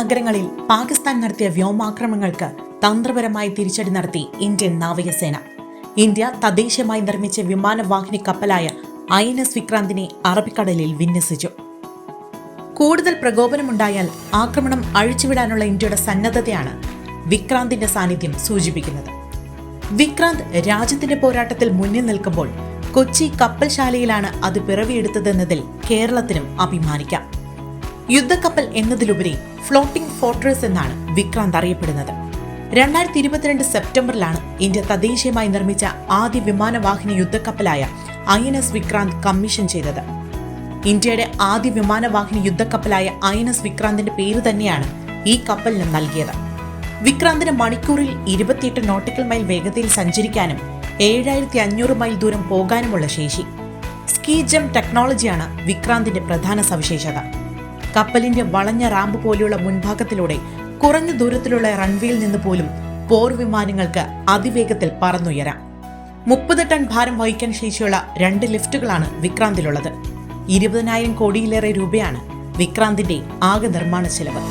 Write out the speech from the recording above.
നഗരങ്ങളിൽ പാകിസ്ഥാൻ നടത്തിയ വ്യോമാക്രമണങ്ങൾക്ക് തന്ത്രപരമായി തിരിച്ചടി നടത്തി ഇന്ത്യൻ നാവികസേന. ഇന്ത്യ തദ്ദേശീയമായി നിർമ്മിച്ച വിമാനവാഹിനി കപ്പലായ ഐ എൻ എസ് വിക്രാന്തിനെ അറബിക്കടലിൽ വിന്യസിച്ചു. കൂടുതൽ പ്രകോപനമുണ്ടായാൽ ആക്രമണം അഴിച്ചുവിടാനുള്ള ഇന്ത്യയുടെ സന്നദ്ധതയാണ് വിക്രാന്തിന്റെ സാന്നിധ്യം സൂചിപ്പിക്കുന്നത്. വിക്രാന്ത് രാജ്യത്തിന്റെ പോരാട്ടത്തിൽ മുന്നിൽ നിൽക്കുമ്പോൾ കൊച്ചി കപ്പൽശാലയിലാണ് അത് പിറവിയെടുത്തതെന്നതിൽ കേരളത്തിനും അഭിമാനിക്കാം. യുദ്ധക്കപ്പൽ എന്നതിലുപരി ഫ്ലോട്ടിംഗ് ഫോർട്രസ് എന്നാണ് വിക്രാന്ത് അറിയപ്പെടുന്നത്. രണ്ടായിരത്തി ഇരുപത്തിരണ്ട് സെപ്റ്റംബറിലാണ് ഇന്ത്യ തദ്ദേശീയമായി നിർമ്മിച്ച ആദ്യ വിമാനവാഹിനി യുദ്ധക്കപ്പലായ I N S Vikrant commission ചെയ്തത്. ഇന്ത്യയുടെ ആദ്യ വിമാനവാഹിനി യുദ്ധക്കപ്പലായ ഐ എൻ എസ് വിക്രാന്തിന്റെ പേര് തന്നെയാണ് ഈ കപ്പലിന് നൽകിയത്. വിക്രാന്തിന് മണിക്കൂറിൽ ഇരുപത്തിയെട്ട് നോട്ടിക്കൽ മൈൽ വേഗതയിൽ സഞ്ചരിക്കാനും ഏഴായിരത്തി അഞ്ഞൂറ് മൈൽ ദൂരം പോകാനുമുള്ള ശേഷി. സ്കീ ജം ടെക്നോളജിയാണ് വിക്രാന്തിന്റെ പ്രധാന സവിശേഷത. കപ്പലിന്റെ വളഞ്ഞ റാമ്പ് പോലെയുള്ള മുൻഭാഗത്തിലൂടെ കുറഞ്ഞ ദൂരത്തിലുള്ള റൺവേയിൽ നിന്ന് പോലും പോർ വിമാനങ്ങൾക്ക് അതിവേഗത്തിൽ പറന്നുയരാം. മുപ്പത് ടൺ ഭാരം വഹിക്കാൻ ശേഷിയുള്ള രണ്ട് ലിഫ്റ്റുകളാണ് വിക്രാന്തിലുള്ളത്. ഇരുപതിനായിരം കോടിയിലേറെ രൂപയാണ് വിക്രാന്തിന്റെ ആകെ നിർമ്മാണ ചെലവ്.